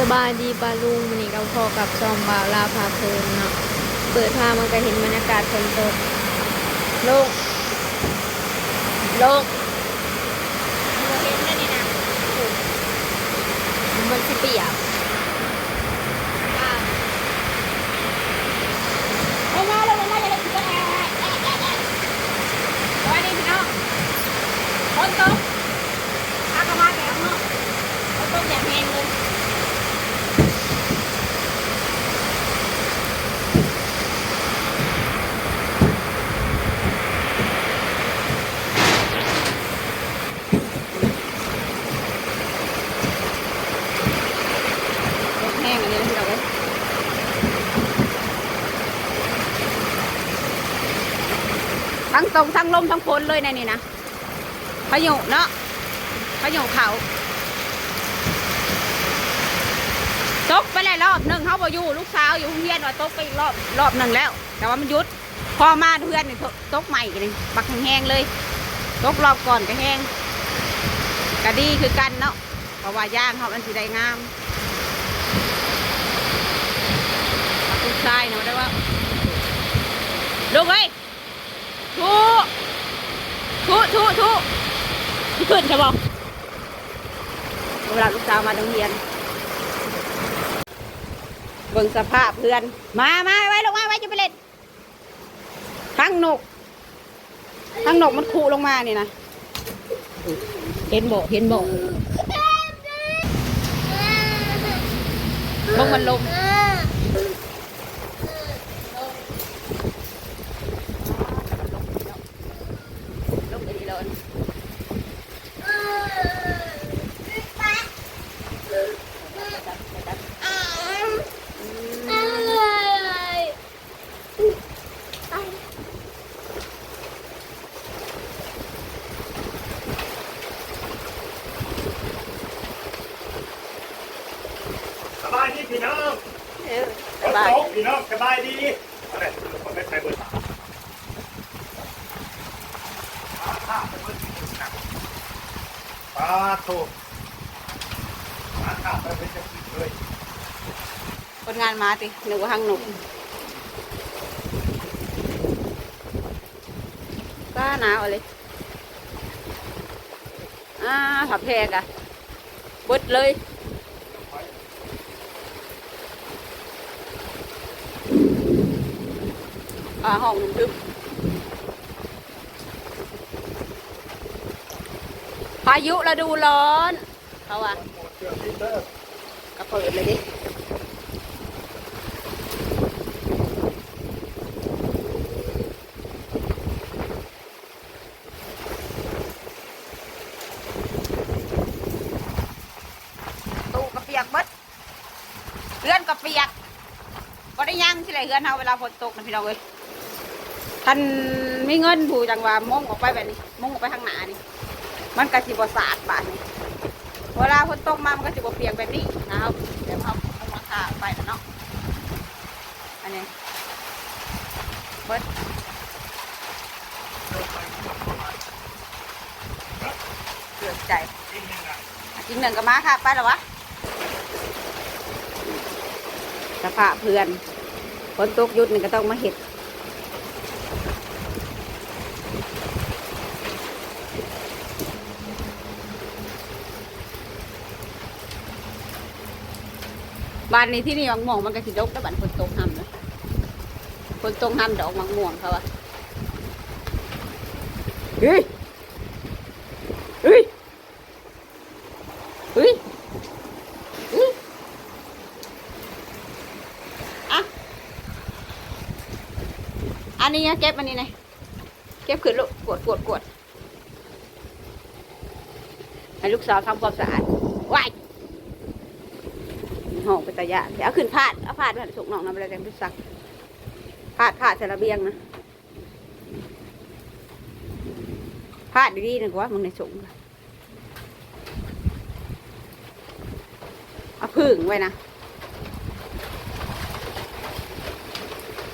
สบายดีปาลุงมันนี่ก็พอกับซอมบาวลาพาเพลินเนาะเปิดพามันก็เห็นบรรยากาศฝนตกโลกโลกบ่เห็นได้นี่นะมันสิเปียกอ่าเอ้ยมาเลยมาเลยอย่าเลยสิแอะแอะแอะแอะแอะสวัสดีพี่น้องฝนตกอากามาแกงเนาะฝนตกอย่างแห้งเลย รถแห้งอันนี้ที่เราไว้ทั้ง ตรงทั้งลมทั้งฝนเลยในนี่นะพายุเนาะพายุเขาตกไปแล้วรอบหนึ่งเขาบอยู่ลูกสาวอยู่โรงเรียนว่าตกไปอีกรอบรอบหนึ่งแล้ว แต่ว่ามันยุดพอมาเพื่อนนี่ตกใหม่กันเลยปักแห้งเลยตกรอบก่อนก็แห้งก็ดีคือกันเนาะเพราะว่าย่างเขามันสีได้งามลูกชายเนาะได้ว่าลูกเอ้ยทุทุทุทุ ขึ้นใช่ป่ะเวลาลูกสาวมาโรงเรียน เบิ่งสภาพเพื่อน มามาไว้ลงมาไว้จะไปเล่นทั้งนกทั้งนกมันขู่ลงมานี่นะ เห็นบ่เห็นบ่ลงมันลง ลงไปดีเลยส บายพี่น้องสบายฝนตกพี่น้องสบายดีอะไรผมไม่ไปเบิดปลาข้าวไปเบิร์ดปลาโตปลาข้าวไปเบิร์ดจะกินเลยคนงานมาติหนูว่าห้างหนุกก็หนาวเลยอ่าถับแพกอะบดเลย อ่าห้องทึบพายุฤดูร้อนเขาว่าหมดเกลือพีเตอร์ก็เปิดเลยดิตู้กระเปียกเบิดเรือนกระเปียกก็ได้ยังที่ไรเรือนเฮาเวลาฝนตกนะพี่น้องเอ้ย ท่านมีเงินผู้จังว่ามองออกไปแบบนี้มองออกไปข้างหน้านี่ มันกระสิบสะอาดบาดนี่เวลาฝนตกมามันก็สิบเปียกแบบนี้นะครับเดี๋ยวเขาเอามาทาไปนะเนาะอันนี้เบิดเกือบใจกินยังไงจริงหนึ่งกับม้าค่ะไปแล้ววะสภาพเพื่อนฝนตกยุดหนึ่งก็ต้องมาเห็ด บ้านนี้ที่นี่มังม่วงมันก็สิดกแต่บ้านฝนตกห้ำนะฝนตกห้ำดอกมังม่วงเขาอะเฮ้ยเฮ้ยเฮ้ยเฮ้ยอะอันนี้ไงเก็บอันนี้ไงเก็บขึ้นลูกกวดกวดกวดให้ลูกสาวทำความสะอาด ห้องเป็นตะยะเดี๋ยวเอาขึ้นพาดเอาพาดมาส่งน้องน้ำอะไรแดงพิซักพาดพาดใส่ระเบียงนะพาดดีๆนะกว่ามึงในส่งเอาพึ่งไว้นะ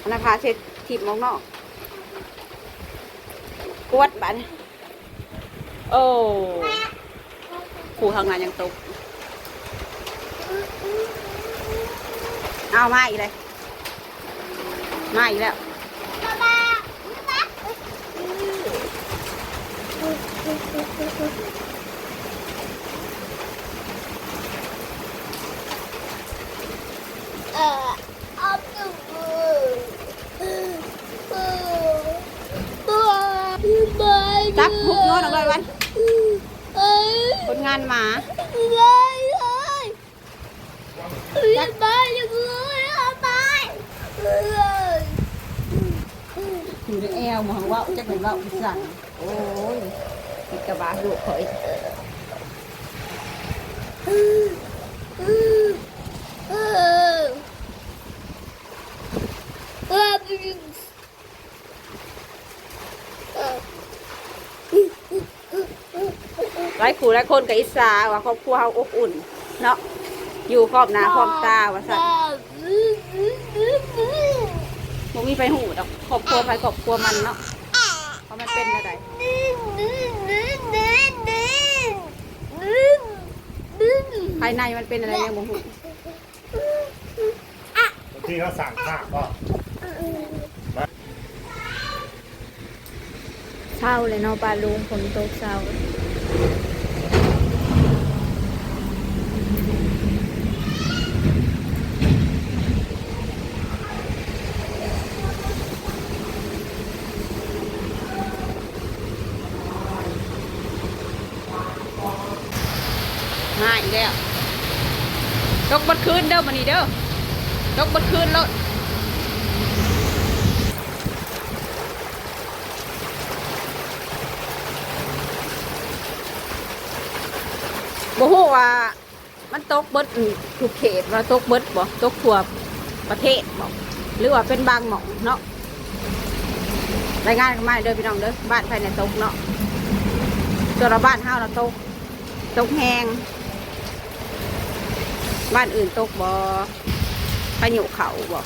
นนนพาเช็ดทีบมองนอกกวดบันโอ้ผูทางงานยังตก เอามาอีกเลย มาอีกแล้ว เออเอาดูเออเออเออไป จับหุบโยนออกเลยวัน เอ้ย คนงานหมา เลยเลยอย่าไปอย่าเลยอย่าไปเลย อยู่ในแอ วมองว่าจะเป็นว่าอุสั่งโอ้ยติดกระบะดุเผยเออเออเออเออเออหลายคู่หลายคนกับอิสาว่าครอบครัวเขาอบอุ่น เนาะอยู่ครอบหน้าครอบตาว่าสัตว์ บ่มีไฟหูดอกครอบครัวไฟครอบครัวมันเนาะเพราะมันเป็นอะไรภายในมันเป็นอะไรเนี่ยบ่หูบางทีเขาสั่งข้าวก็เช้าเลยเนาะปลาลุงฝนตกเช้ามาอีกแล้วตกบดคืน เด้อมันนี่เด้อตกบดคืนแล้วบ่ฮู้ว่ามันตกเบิดทุกเขตว่าตกเบิดบ่ตกทั่วประเทศบ่หรือว่าเป็นบางหม่องเนาะรายงานกันมาเด้อพี่น้องเด้อบ้านภายในตกเนาะส่วเราบ้านเฮาเราตกตกแหง บ้านอื่นตกบ่พายุเขาบ่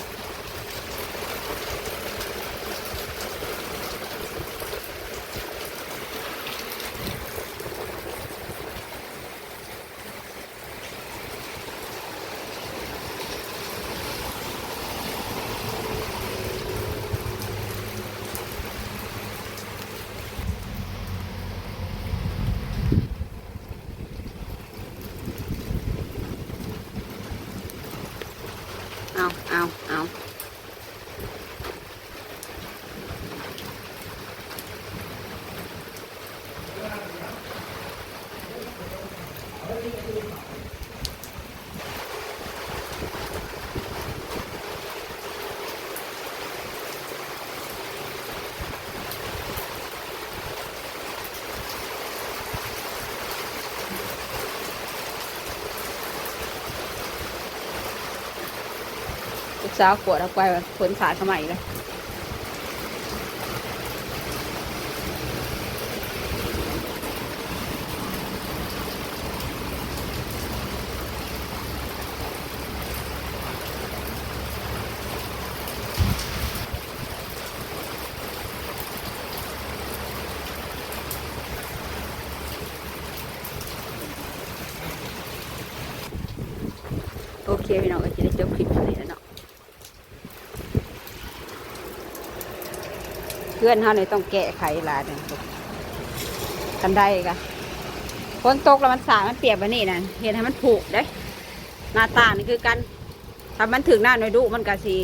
กสาวขวดเอาไปฝนสาดเข้ามาอีกแล้วโอเคพี่น้องก็จะได้จบคลิปเท่านี้แล้วเนาะ เพื่อนเขาเนี่ยต้องแก้ไขหลายเนี่ยกันได้กะฝนตกแล้วมันสามันเปียกแบบนี้นะเห็นให้มันผูกได้หน้าต่างนี่คือกันถ้ามันถึงหน้าหน่อยดุมันกระสี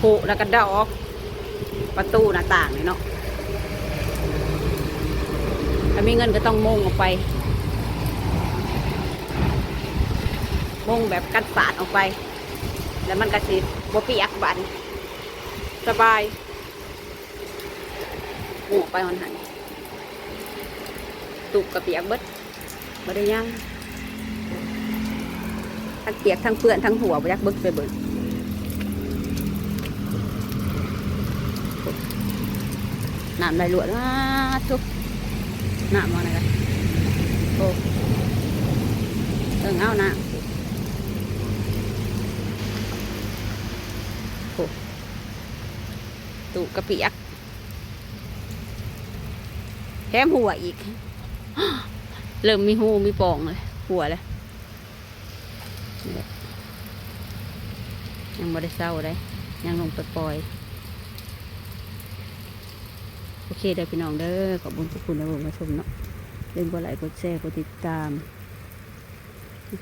ผูกแล้วก็ดอก ประตูหน้าต่างนี่เนาะถ้ามีเงินก็ต้องมุ่งออกไปมุ่งแบบกันสาดออกไป แล้วมันกระสีบ่เปียกบันสบาย หมูไปหอนหันตุกกระเปียกเบิดบ่ได้ยังทั้งเปียกทั้งเปื้อนทั้งหัวบ่ยักเบิดไปเบิดน้ำไหลลวดว้าทุกน้ำมาไหนกันโอ้เอิงเอาน้ำโอ้ตุกกระเปียก ถมหัวอีก เริ่มมีหูมีปองเลยหัวเลยยังบ่ได้เศร้าเลยยังลงไปปล่อย โอเคเด้อพี่น้องเด้อขอบคุณทุกคนที่มาชมเนาะเล่นกดไลค์กดแชร์กดติดตาม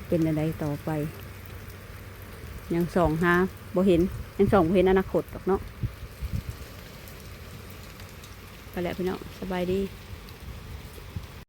เป็นอะไรต่อไป ยังส่องหาบ่เห็นยังส่องบ่เห็นอนาคตหรอกเนาะไปแล้วพี่น้องสบายดี